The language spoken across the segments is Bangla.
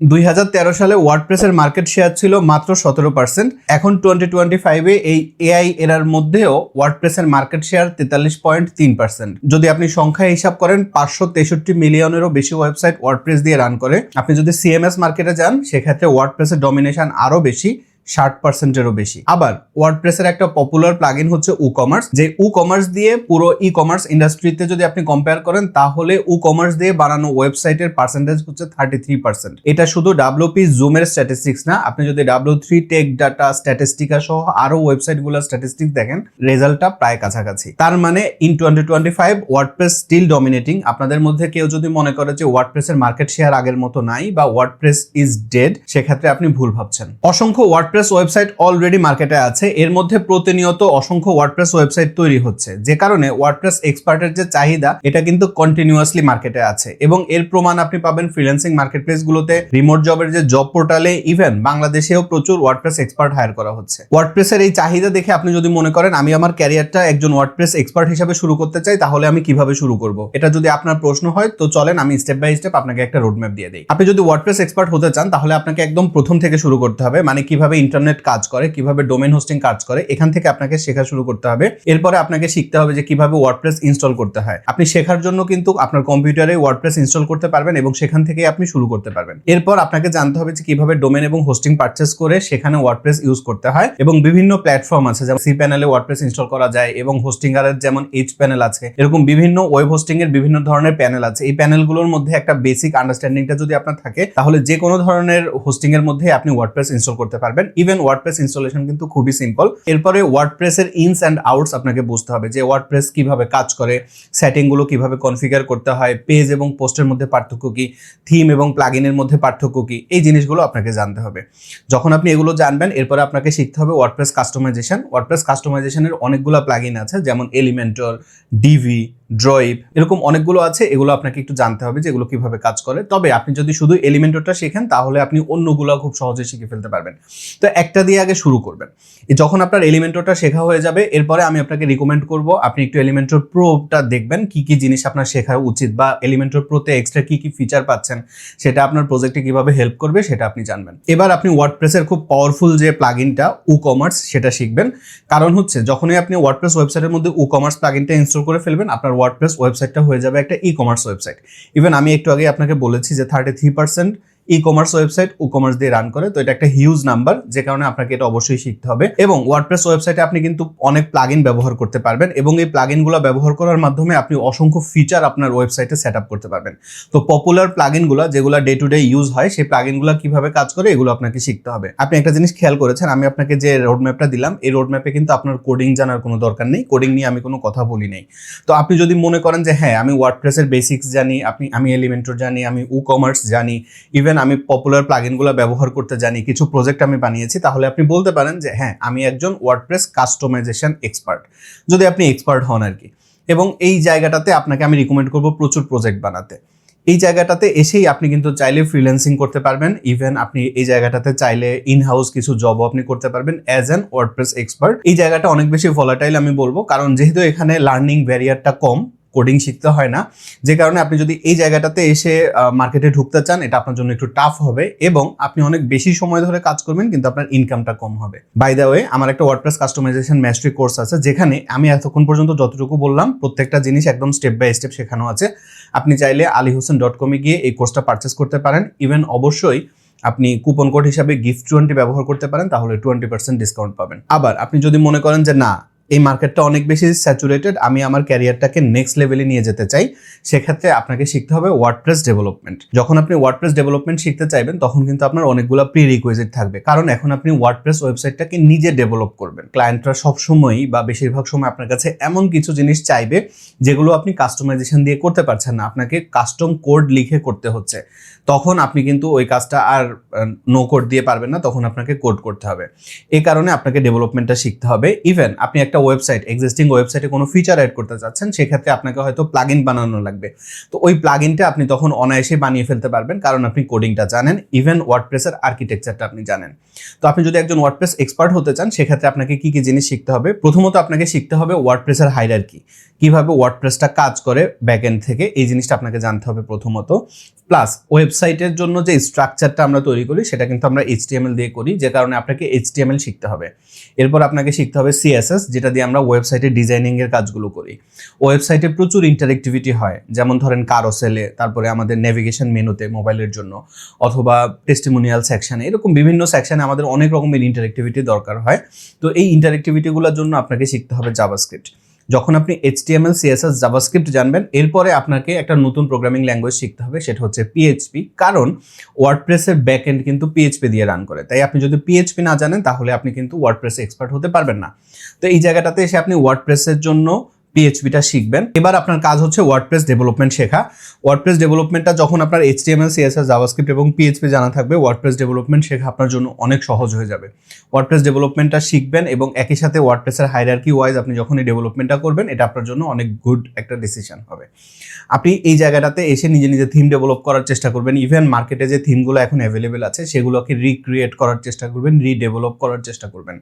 দুই হাজার তেরো সালে ওয়ার্ডপ্রেসের মার্কেট শেয়ার ছিল মাত্র সতেরো পার্সেন্ট এখন টোয়েন্টি টোয়েন্টি ফাইভে এই এআই এরার মধ্যেও ওয়ার্ডপ্রেসের মার্কেট শেয়ার তেতাল্লিশ পয়েন্ট তিন পার্সেন্ট যদি আপনি সংখ্যা হিসাব করেন, পাঁচশো তেষট্টি মিলিয়নেরও বেশি ওয়েবসাইট ওয়ার্ডপ্রেস দিয়ে রান করে। আপনি যদি সিএমএস মার্কেটে যান, সেক্ষেত্রে ওয়ার্ডপ্রেসের ডমিনেশন আরও বেশি। ষাট পার্সেন্টেরও বেশি। আবার ওয়ার্ডপ্রেসের একটা পপুলার প্লাগইন হচ্ছে উ কমার্স যে উ কমার্স দিয়ে পুরো ই কমার্স ইন্ডাস্ট্রিতে যদি আপনি কম্পেয়ার করেন, তাহলে উ কমার্স দিয়ে বানানো ওয়েবসাইটের পার্সেন্টেজ হচ্ছে থার্টি থ্রি পার্সেন্ট এটা শুধু ডাব্লিউপি জুমের স্ট্যাটিস্টিক্স না, আপনি যদি W three tech data Statista সহ আরও ওয়েবসাইটগুলোর স্ট্যাটিস্টিক্স দেখেন রেজাল্টটা প্রায় কাছাকাছি। তার মানে in twenty twenty five WordPress still dominating আপনাদের মধ্যে কেউ যদি মনে করে যে ওয়ার্ডপ্রেসের মার্কেট শেয়ার আগের মতো নাই বা ওয়ার্ডপ্রেস ইজ ডেড সেক্ষেত্রে আপনি ভুল ভাবছেন। অসংখ্য ওয়ার্ডপ্রেস ওয়েবসাইট অলরেডি মার্কেটে আছে। এর মধ্যে প্রতিনিয়ত অসংখ্য ওয়ার্ডপ্রেস ওয়েবসাইট তৈরি হচ্ছে। যে কারণে ওয়ার্ডপ্রেস এক্সপার্টের যে চাহিদা, এটা কিন্তু কন্টিনিউয়াসলি মার্কেটে আছে। এবং এর প্রমাণ আপনি পাবেন ফ্রিল্যান্সিং মার্কেট গুলোতে। রিমোট জবের যে জব পোর্টালে ইভেন বাংলাদেশেও প্রচুর ওয়ার্ডপ্রেস এক্সপার্ট হায়ার করা হচ্ছে। ওয়ার্ডপ্রেসের এই চাহিদা দেখে আপনি যদি মনে করেন, আমি আমার ক্যারিয়ারটা একজন ওয়ার্ডপ্রেস এক্সপার্ট হিসাবে শুরু করতে চাই, তাহলে আমি কীভাবে শুরু করব? এটা যদি আপনার প্রশ্ন হয়, তো চলেন আমি স্টেপ বাই স্টেপ আপনাকে একটা রোডম্যাপ দিয়ে দিই। আপনি যদি ওয়ার্ডপ্রেস এক্সপার্ট হতে চান, তাহলে আপনাকে একদম প্রথম থেকে শুরু করতে হবে। মানে কীভাবে ইন্টারনেট কাজ করে, কীভাবে ডোমেন হোস্টিং কাজ করে, এখান থেকে আপনাকে শেখা শুরু করতে হবে। এরপরে আপনাকে শিখতে হবে যে কীভাবে ওয়ার্ডপ্রেস ইনস্টল করতে হয়। আপনি শেখার জন্য কিন্তু আপনার কম্পিউটারে ওয়ার্ডপ্রেস ইনস্টল করতে পারবেন এবং সেখান থেকে আপনি শুরু করতে পারবেন। এরপর আপনাকে জানতে হবে যে কীভাবে ডোমেন এবং হোস্টিং পারচেস করে সেখানে ওয়ার্ডপ্রেস ইউজ করতে হয় এবং বিভিন্ন প্ল্যাটফর্ম আছে, যেমন সি প্যানেলে ওয়ার্ডপ্রেস ইনস্টল করা যায় এবং হোস্টিং এর যেমন এইচ প্যানেল আছে, এরকম বিভিন্ন ওয়েব হোস্টিং এর বিভিন্ন ধরনের প্যানেল আছে। এই প্যানেলগুলোর মধ্যে একটা বেসিক আন্ডারস্ট্যান্ডিংটা যদি আপনার থাকে, তাহলে যে কোনো ধরনের হোস্টিং এর মধ্যে আপনি ওয়ার্ডপ্রেস ইনস্টল করতে পারবেন। ইভেন ওয়ার্ডপ্রেস ইনস্টলেশন কিন্তু খুবই সিম্পল এরপরে ওয়ার্ডপ্রেসের ইনস অ্যান্ড আউটস আপনাকে বুঝতে হবে যে ওয়ার্ডপ্রেস কীভাবে কাজ করে সেটিংগুলো কীভাবে কনফিগার করতে হয় পেজ এবং পোস্টের মধ্যে পার্থক্য কি থিম এবং প্লাগইনের মধ্যে পার্থক্য কি, এই জিনিসগুলো আপনাকে জানতে হবে। যখন আপনি এগুলো জানবেন, এরপরে আপনাকে শিখতে হবে ওয়ার্ডপ্রেস কাস্টমাইজেশন ওয়ার্ডপ্রেস কাস্টমাইজেশনের অনেকগুলো প্লাগইন আছে, যেমন এলিমেন্টর ডিভি ড্রয়েভ এরকম অনেকগুলো আছে, এগুলো আপনাকে একটু জানতে হবে যে এগুলো কীভাবে কাজ করে। তবে আপনি যদি শুধু এলিমেন্টরটা শেখেন, তাহলে আপনি অন্যগুলো খুব সহজে শিখে ফেলতে পারবেন। তো একটা দিয়ে আগে শুরু করবেন। যখন আপনার এলিমেন্টরটা শেখা হয়ে যাবে, এরপরে আমি আপনাকে রিকমেন্ড করব, আপনি একটু এলিমেন্টর প্রোটা দেখবেন, কি কি জিনিস আপনার শেখা উচিত, বা এলিমেন্টর প্রোতে এক্সট্রা কি কি ফিচার পাচ্ছেন, সেটা আপনার প্রজেক্টে কীভাবে হেল্প করবে, সেটা আপনি জানবেন। এবার আপনি ওয়ার্ডপ্রেসের খুব পাওয়ারফুল যে প্লাগইনটা উ কমার্স সেটা শিখবেন। কারণ হচ্ছে, যখনই আপনি ওয়ার্ডপ্রেস ওয়েবসাইটের মধ্যে উ কমার্স প্লাগইনটা ইনস্টল করে ফেলবেন, আপনার ওয়ার্ডপ্রেস ওয়েবসাইটটা হয়ে যাবে একটা ই কমার্স ওয়েবসাইট ইভেন আমি একটু আগে আপনাকে বলেছি যে thirty three percent e commerce website WooCommerce দিয়ে রান করে, তো এটা একটা হিউজ নাম্বার যে কারণে আপনাকে এটা অবশ্যই শিখতে হবে। এবং ওয়ার্ডপ্রেস ওয়েবসাইটে আপনি কিন্তু অনেক প্লাগইন ব্যবহার করতে পারবেন এবং এই প্লাগইনগুলো ব্যবহার করার মাধ্যমে আপনি অসংখ্য ফিচার আপনার ওয়েবসাইটে সেট আপ করতে পারবেন। তো পপুলার প্লাগইনগুলো যেগুলো ডে টু ডে ইউজ হয়, সেই প্লাগইনগুলো কীভাবে কাজ করে, এগুলো আপনাকে শিখতে হবে। আপনি একটা জিনিস খেয়াল করেছেন, আমি আপনাকে যে রোডম্যাপটা দিলাম, এই রোডম্যাপে কিন্তু আপনার কোডিং জানার কোনো দরকার নেই কোডিং নিয়ে আমি কোনো কথা বলি নাই। তো আপনি যদি মনে করেন যে হ্যাঁ আমি ওয়ার্ডপ্রেসের বেসিক্স জানি, আপনি, আমি এলিমেন্টর জানি, আমি উ কমার্স জানি ইভেন আমি পপুলার প্লাগইনগুলো ব্যবহার করতে জানি, কিছু প্রজেক্ট আমি বানিয়েছি, তাহলে আপনি বলতে পারেন যে হ্যাঁ আমি একজন ওয়ার্ডপ্রেস কাস্টমাইজেশন এক্সপার্ট যদি আপনি এক্সপার্ট হন আর কি এবং এই জায়গাটাতে আপনাকে আমি রিকমেন্ড করব প্রচুর প্রজেক্ট বানাতে। এই জায়গাটাতে এসেই আপনি কিন্তু চাইলে ফ্রিল্যান্সিং করতে পারবেন। ইভেন আপনি এই জায়গাটাতে চাইলে ইন হাউস কিছু জবও আপনি করতে পারবেন অ্যাজ অ্যান ওয়ার্ডপ্রেস এক্সপার্ট এই জায়গাটা অনেক বেশি ভলাটাইল আমি বলব, কারণ যেহেতু এখানে লার্নিং ব্যারিয়ারটা কম কোডিং শিখতে হয় না। যে কারণে আপনি যদি এই জায়গাটাতে এসে মার্কেটে ঢুকতে চান, এটা আপনার জন্য একটু টাফ হবে এবং আপনি অনেক বেশি সময় ধরে কাজ করবেন, কিন্তু আপনার ইনকামটা কম হবে। বাই দ্য ওয়ে আমার একটা ওয়ার্ডপ্রেস কাস্টমাইজেশন ম্যাস্ট্রি কোর্স আছে, যেখানে আমি এতক্ষণ পর্যন্ত যতটুকু বললাম, প্রত্যেকটা জিনিস একদম স্টেপ বাই স্টেপ শেখানো আছে। আপনি চাইলে আলী হোসেন ডট কমে গিয়ে এই কোর্সটা পারচেস করতে পারেন। ইভেন অবশ্যই আপনি কুপন কোড হিসাবে গিফট টোয়েন্টি ব্যবহার করতে পারেন, তাহলে টোয়েন্টি পার্সেন্ট ডিসকাউন্ট পাবেন। আবার আপনি যদি মনে করেন যে না এই মার্কেটটা অনেক বেশি স্যাচুরেটেড আমি আমার ক্যারিয়ারটাকে নেক্সট লেভেলে নিয়ে যেতে চাই। সেক্ষেত্রে আপনাকে শিখতে হবে ওয়ার্ডপ্রেস ডেভেলপমেন্ট যখন আপনি ওয়ার্ডপ্রেস ডেভেলপমেন্ট শিখতে চাইবেন, তখন কিন্তু আপনার অনেকগুলো প্রি রিকোয়েজিট থাকবে। কারণ এখন আপনি ওয়ার্ডপ্রেস ওয়েবসাইটটাকে নিজে ডেভেলপ করবেন। ক্লায়েন্টরা সবসময়ই বা বেশিরভাগ সময় আপনার কাছে এমন কিছু জিনিস চাইবে, যেগুলো আপনি কাস্টমাইজেশন দিয়ে করতে পারছেন না। আপনাকে কাস্টম কোড লিখে করতে হচ্ছে। তখন আপনি কিন্তু ওই কাজটা আর নো কোড দিয়ে পারবেন না। তখন আপনাকে কোড করতে হবে। এই কারণে আপনাকে ডেভেলপমেন্টটা শিখতে হবে। ইভেন আপনি একটা ওয়েবসাইট এক্সিস্টিং ওয়েবসাইটে কোনো ফিচার অ্যাড করতে চাচ্ছেন, সেক্ষেত্রে আপনাকে হয়তো প্লাগ বানানো লাগবে। তো ওই প্লাগ আপনি তখন অনায়াসে বানিয়ে ফেলতে পারবেন, কারণ আপনি কোডিংটা জানেন ইভেন ওয়ার্ডপ্রেসের আর্কিটেকচারটা আপনি জানেন। তো আপনি যদি একজন ওয়ার্ডপ্রেস এক্সপার্ট হতে চান, সেক্ষেত্রে আপনাকে কী কী জিনিস শিখতে হবে? প্রথমত আপনাকে শিখতে হবে ওয়ার্ডপ্রেসের হাইরার কি কীভাবে ওয়ার্ডপ্রেসটা কাজ করে ব্যাক এন্ড থেকে এই জিনিসটা আপনাকে জানতে হবে প্রথমত। প্লাস ওয়েবসাইটের জন্য যে স্ট্রাকচারটা আমরা তৈরি করি, সেটা কিন্তু আমরা এইচটিএমএল দিয়ে করি, যে কারণে আপনাকে এইচটিএমএল শিখতে হবে। এরপর আপনাকে শিখতে হবে সিএসএস যেটা দিয়ে আমরা ওয়েবসাইটে ডিজাইনিংয়ের কাজগুলো করি। ওয়েবসাইটে প্রচুর ইন্টারেক্টিভিটি হয়। যেমন ধরেন কারোসেলে তারপরে আমাদের নেভিগেশন মেনুতে মোবাইলের জন্য, অথবা টেস্টিমোনিয়াল সেকশানে এরকম বিভিন্ন সেকশানে আমাদের অনেক রকমের ইন্টারেক্টিভিটি দরকার হয়। তো এই ইন্টারেক্টিভিটিগুলোর জন্য আপনাকে শিখতে হবে জাভাস্ক্রিপ্ট যখন আপনি এইচটিএমএল সিএসএস জাভাস্ক্রিপ্ট জানবেন, এরপরে আপনাকে একটা নতুন প্রোগ্রামিং ল্যাঙ্গুয়েজ শিখতে হবে, সেটা হচ্ছে পিএইচপি কারণ ওয়ার্ডপ্রেসের ব্যাক এন্ড কিন্তু পিএইচপি দিয়ে রান করে। তাই আপনি যদি পিএইচপি না জানেন, তাহলে আপনি কিন্তু ওয়ার্ডপ্রেসে এক্সপার্ট হতে পারবেন না। তো এই জায়গাটাতে এসে আপনি ওয়ার্ডপ্রেসের জন্য পিএইচপিটা শিখবেন। এবার আপনার কাজ হচ্ছে ওয়ার্ডপ্রেস ডেভেলপমেন্ট শেখা। ওয়ার্ডপ্রেস ডেভেলপমেন্টটা যখন আপনার এইচটিএমএল সিএসএস জাভাস্ক্রিপ্ট এবং পিএইচপি জানা থাকবে ওয়ার্ডপ্রেস ডেভেলপমেন্ট শেখা আপনার জন্য অনেক সহজ হয়ে যাবে। ওয়ার্ডপ্রেস ডেভেলপমেন্টটা শিখবেন এবং একই সাথে ওয়ার্ডপ্রেসের হাইরার্কি ওয়াইজ আপনি যখন এই ডেভেলপমেন্টটা করবেন, এটা আপনার জন্য অনেক গুড একটা ডিসিশন হবে। আপনি এই জায়গাটাতে এসে নিজে নিজে থিম ডেভেলপ করার চেষ্টা করবেন। ইভেন মার্কেটে যে থিমগুলো এখন অ্যাভেলেবেল আছে, সেগুলোকে রিক্রিয়েট করার চেষ্টা করবেন রিডেভেলপ করার চেষ্টা করবেন।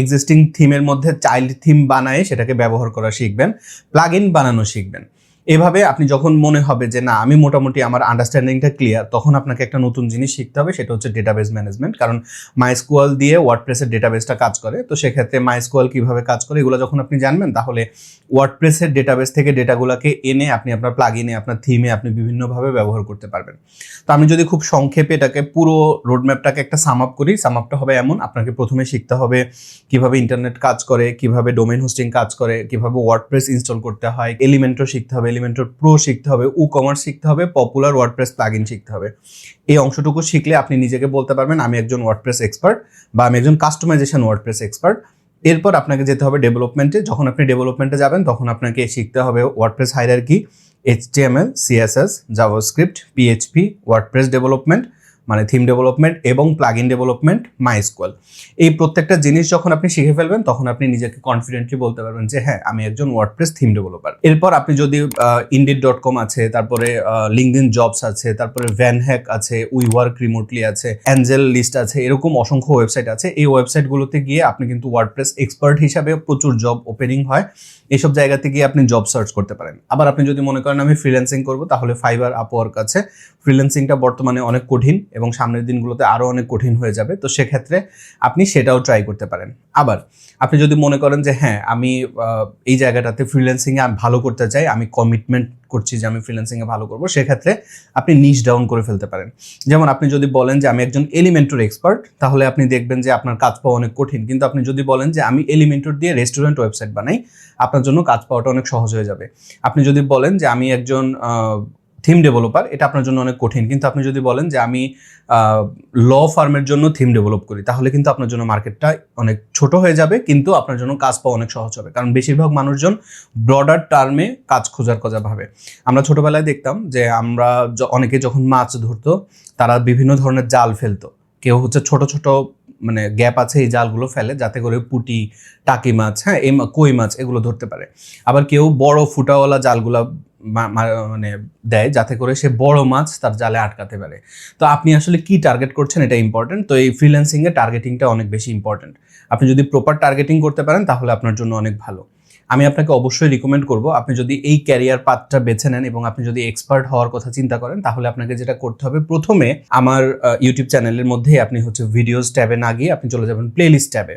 এক্সিস্টিং থিমের মধ্যে চাইল্ড থিম বানায় সেটাকে ব্যবহার করা শিখবেন প্লাগ ইন বানানো শিখবেন। এভাবে আপনি যখন মনে হবে যে না, আমি মোটামুটি আমার আন্ডারস্ট্যান্ডিংটা ক্লিয়ার তখন আপনাকে একটা নতুন জিনিস শিখতে হবে, সেটা হচ্ছে ডেটাবেস ম্যানেজমেন্ট কারণ মাইস্কুয়াল দিয়ে ওয়ার্ডপ্রেসের ডেটাবেসটা কাজ করে। তো সেক্ষেত্রে মাইস্কুয়াল কীভাবে কাজ করে, এগুলো যখন আপনি জানবেন, তাহলে ওয়ার্ডপ্রেসের ডেটাবেস থেকে ডেটাগুলোকে এনে আপনি আপনার প্লাগ ইনে আপনার থিমে আপনি বিভিন্নভাবে ব্যবহার করতে পারবেন। তো আমি যদি খুব সংক্ষেপে এটাকে পুরো রোডম্যাপটাকে একটা সাম আপ করি সাম আপটা হবে এমন, আপনাকে প্রথমে শিখতে হবে কীভাবে ইন্টারনেট কাজ করে, কীভাবে ডোমেন হোস্টিং কাজ করে, কীভাবে ওয়ার্ডপ্রেস ইনস্টল করতে হয় এলিমেন্টও শিখতে হবে এলিমেন্টর প্রো শিখতে হবে উ কমার্স শিখতে হবে পপুলার ওয়ার্ডপ্রেস প্লাগইন শিখতে হবে। এই অংশটুকু শিখলে আপনি নিজেকে বলতে পারবেন, আমি একজন ওয়ার্ডপ্রেস এক্সপার্ট বা আমি একজন কাস্টমাইজেশন ওয়ার্ডপ্রেস এক্সপার্ট এরপর আপনাকে যেতে হবে ডেভেলপমেন্টে যখন আপনি ডেভেলপমেন্টে যাবেন, তখন আপনাকে শিখতে হবে WordPress hierarchy HTML CSS JavaScript PHP WordPress development মানে থিম ডেভেলপমেন্ট এবং প্লাগ ইন ডেভেলপমেন্ট মাইস্কুয়াল এই প্রত্যেকটা জিনিস যখন আপনি শিখে ফেলবেন, তখন আপনি নিজেকে কনফিডেন্টলি বলতে পারবেন যে হ্যাঁ আমি একজন ওয়ার্ডপ্রেস থিম ডেভেলপার এরপর আপনি যদি ইন্ডিড ডট কম আছে, তারপরে লিঙ্কডিন জবস আছে, তারপরে ভ্যান হ্যাক আছে উই ওয়ার্ক রিমোটলি আছে অ্যাঞ্জেল লিস্ট আছে, এরকম অসংখ্য ওয়েবসাইট আছে। এই ওয়েবসাইটগুলোতে গিয়ে আপনি কিন্তু ওয়ার্ডপ্রেস এক্সপার্ট হিসাবে প্রচুর জব ওপেনিং হয়। এইসব জায়গাতে গিয়ে আপনি জব সার্চ করতে পারেন। আবার আপনি যদি মনে করেন, আমি ফ্রিল্যান্সিং করব, তাহলে ফাইবার আপওয়ার্ক আছে। ফ্রিল্যান্সিংটা বর্তমানে অনেক কঠিন এবং সামনের দিনগুলোতে আরও অনেক কঠিন হয়ে যাবে, তো সেক্ষেত্রে আপনি সেটাও ট্রাই করতে পারেন। আবার আপনি যদি মনে করেন যে হ্যাঁ আমি এই জায়গাটাতে ফ্রিল্যান্সিংয়ে ভালো করতে চাই, আমি কমিটমেন্ট করছি যে, আমি ফ্রিল্যান্সিংয়ে ভালো করব, সেক্ষেত্রে আপনি নিচ ডাউন করে ফেলতে পারেন। যেমন আপনি যদি বলেন যে, আমি একজন এলিমেন্টর এক্সপার্ট তাহলে আপনি দেখবেন যে, আপনার কাজ পাওয়া অনেক কঠিন। কিন্তু আপনি যদি বলেন যে, আমি এলিমেন্টর দিয়ে রেস্টুরেন্ট ওয়েবসাইট বানাই, আপনার জন্য কাজ পাওয়াটা অনেক সহজ হয়ে যাবে। আপনি যদি বলেন যে, আমি একজন থিম ডেভেলপার এটা আপনার জন্য অনেক কঠিন। কিন্তু আপনি যদি বলেন যে আমি ল ফার্মের জন্য থিম ডেভেলপ করি, তাহলে কিন্তু আপনার জন্য মার্কেটটা অনেক ছোট হয়ে যাবে, কিন্তু আপনার জন্য কাজ পাওয়া অনেক সহজ হবে। কারণ বেশিরভাগ মানুষজন ব্রডার টার্মে কাজ খোঁজার কথা ভাবে। আমরা ছোটবেলায় দেখতাম যে আমরা অনেকে যখন মাছ ধরতো, তারা বিভিন্ন ধরনের জাল ফেলতো। কেউ হচ্ছে ছোট ছোট মানে গ্যাপ আছে, এই জালগুলো ফেলে, যাতে করে পুটি, টাকি মাছ হ্যাঁ এই কই মাছ, এগুলো ধরতে পারে। আবার কেউ বড় ফুটাওয়ালা জালগুলা মানে দেয় যাতে করে সে বড় মাছ তার জালে আটকাতে পারে। তো আপনি আসলে কি টার্গেট করছেন এটা ইম্পর্টেন্ট তো এই ফ্রিল্যান্সিংয়ে টার্গেটিংটা অনেক বেশি ইম্পর্টেন্ট আপনি যদি প্রপার টার্গেটিং করতে পারেন তাহলে আপনার জন্য অনেক ভালো। আমি আপনাকে অবশ্যই রিকমেন্ড করব, আপনি যদি এই ক্যারিয়ার পাথটা বেছে নেন এবং আপনি যদি এক্সপার্ট হওয়ার কথা চিন্তা করেন, তাহলে আপনাকে যেটা করতে হবে, প্রথমে আমার ইউটিউব চ্যানেলের মধ্যে আপনি হচ্ছে ভিডিওস ট্যাবে না গিয়ে আপনি চলে যাবেন প্লেলিস্ট ট্যাবে।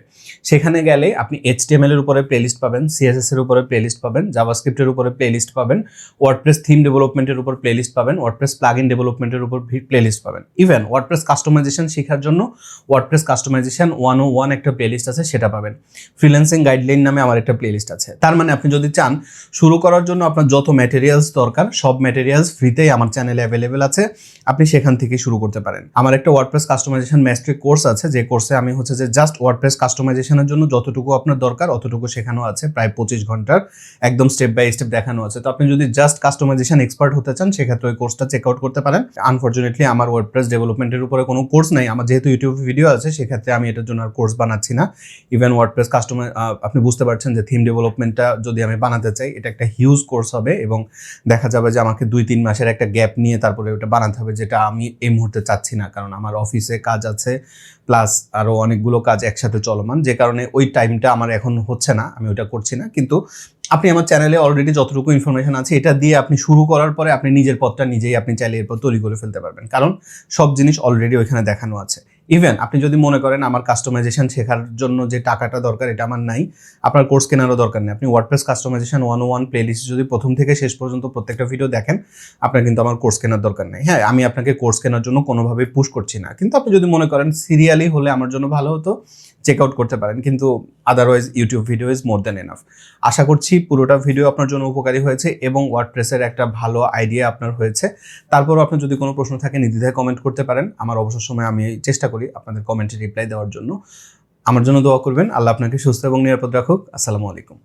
সেখানে গেলে আপনি এইচটিএমএল এর উপরে প্লেলিস্ট পাবেন সিএসএস এর উপরে প্লেলিস্ট পাবেন জাভাস্ক্রিপ্টের উপরে প্লেলিস্ট পাবেন ওয়ার্ডপ্রেস থিম ডেভেলপমেন্টের উপর প্লেলিস্ট পাবেন ওয়ার্ডপ্রেস প্লাগইন ডেভেলপমেন্টের উপর প্লেলিস্ট পাবেন। ইভেন ওয়ার্ডপ্রেস কাস্টমাইজেশন শেখার জন্য WordPress customization one o one একটা প্লেলিস্ট আছে, সেটা পাবেন। ফ্রিল্যান্সিং গাইডলাইন নামে আমার একটা প্লেলিস্ট আছে। তার মানে আপনি যদি চান, শুরু করার জন্য আপনার যত ম্যাটেরিয়ালস দরকার, সব ম্যাটেরিয়ালস ফ্রিতেই আমার চ্যানেলে অ্যাভেলেবেল আছে। আপনি সেখান থেকে শুরু করতে পারেন। আমার একটা ওয়ার্ডপ্রেস কাস্টমাইজেশন ম্যাস্ট্রি কোর্স আছে, যে কোর্সে আমি হচ্ছে যে জাস্ট ওয়ার্ডপ্রেস কাস্টমাইজেশনের জন্য যতটুকু আপনার দরকার, অতটুকু শেখানো আছে, প্রায় পঁচিশ ঘণ্টার একদম স্টেপ বাই স্টেপ দেখানো আছে। তো আপনি যদি জাস্ট কাস্টমাইজেশন এক্সপার্ট হতে চান, সেক্ষেত্রে ওই কোর্সটা চেক আউট করতে পারেন। আনফর্চুনেটলি আমার ওয়ার্ডপ্রেস ডেভেলপমেন্টের উপরে কোনো কোর্স নাই। আমার যেহেতু ইউটিউব ভিডিও আছে, সেক্ষেত্রে আমি এটার জন্য আর কোর্স বানাচ্ছি না। ইভেন ওয়ার্ডপ্রেস কাস্টমার আপনি বুঝতে পারছেন যে থিম ডেভেলপমেন্টটা যদি আমি বানাতে চাই, এটা একটা হিউজ কোর্স হবে এবং দেখা যাবে যে আমাকে দুই, তিন মাসের একটা গ্যাপ নিয়ে তারপরে ওটা বানাতে হবে যেটা আমি এই মুহূর্তে চাচ্ছি না। কারণ আমার অফিসে কাজ আছে প্লাস আরও অনেকগুলো কাজ একসাথে চলমান, যে কারণে ওই টাইমটা আমার এখন হচ্ছে না, আমি ওটা করছি না। কিন্তু আপনি আমার চ্যানেলে অলরেডি যতটুকু ইনফরমেশন আছে, এটা দিয়ে আপনি শুরু করার পরে আপনি নিজের পথটা নিজেই আপনি চাইলে এরপর তৈরি করে ফেলতে পারবেন। কারণ সব জিনিস অলরেডি ওইখানে দেখানো আছে। ইভেন আপনি যদি মনে করেন আমার কাস্টমাইজেশন শেখার জন্য যে টাকাটা দরকার, এটা আমার নাই, আপনার কোর্স কেনারও দরকার নেই। আপনি WordPress customization one one playlist যদি প্রথম থেকে শেষ পর্যন্ত প্রত্যেকটা ভিডিও দেখেন, আপনার কিন্তু আমার কোর্স কেনার দরকার নেই। হ্যাঁ আমি আপনাকে কোর্স কেনার জন্য কোনোভাবেই পুশ করছি না। কিন্তু আপনি যদি মনে করেন সিরিয়ালি হলে আমার জন্য ভালো হতো চেক আউট করতে পারেন, কিন্তু otherwise YouTube video is more than enough আশা করছি পুরোটা ভিডিও আপনার জন্য উপকারী হয়েছে এবং ওয়ার্ডপ্রেসের একটা ভালো আইডিয়া আপনার হয়েছে। তারপরও আপনার যদি কোনো প্রশ্ন থাকে, নির্দ্বিধায় কমেন্ট করতে পারেন। আমার অবসর সময় আমি চেষ্টা করি আপনাদের কমেন্টে রিপ্লাই দেওয়ার জন্য। আমার জন্য দোয়া করবেন। আল্লাহ আপনাকে সুস্থ এবং নিরাপদ রাখুক। আসসালামু আলাইকুম।